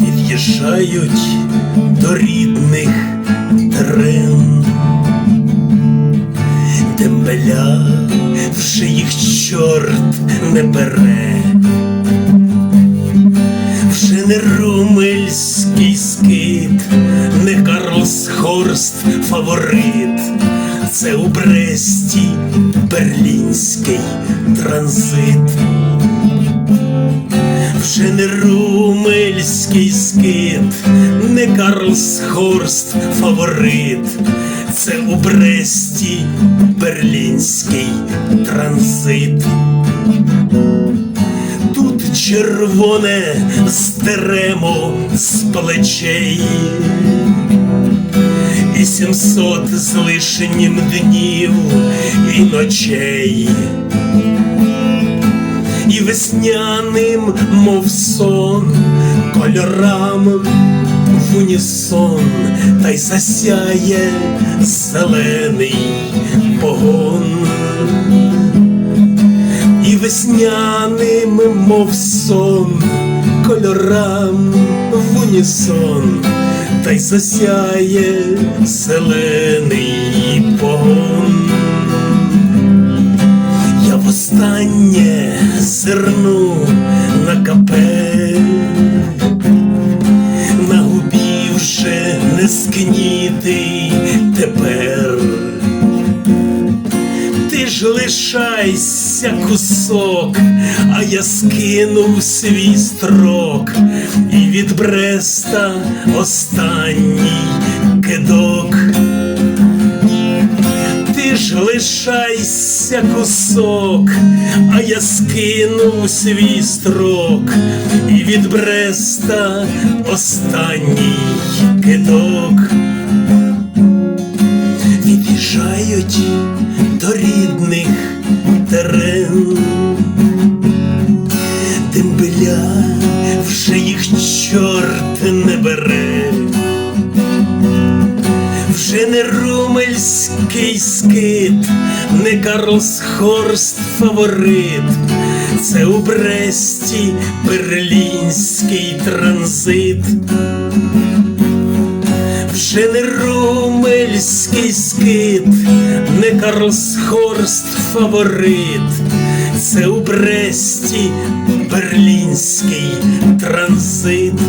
Від'їжджають до рідних терен, Дембеля вже їх чорт не бере, вже не румельський скит, не Карлсхорст фаворит, це у Бресті берлінський транзит. Вже не румельський скит, не Карлсхорст фаворит, це у Бресті берлінський транзит. Тут червоне стеремо з плечей, і сімсот з лишнім днів і ночей і весняним, мов сон, кольорам в унісон, та й засяє зелений погон. І весняним, мов сон, кольорам в унісон, та й засяє зелений погон. Я востаннє зерну на капель, на губі вже не скнітий тепер. Ти ж лишайся кусок, а я скинув свій строк, і від Бреста останній кидок. Ти ж лишайся кусок, а я скинув свій строк, і від Бреста останній кидок. Від'їжджають до рідних терен, Дембеля вже їх чорт не бере. Вже не румельський скит, не Карлсхорст фаворит, це у Бресті берлінський транзит. Вже не румельський скит, не Карлсхорст фаворит, це у Бресті берлінський транзит.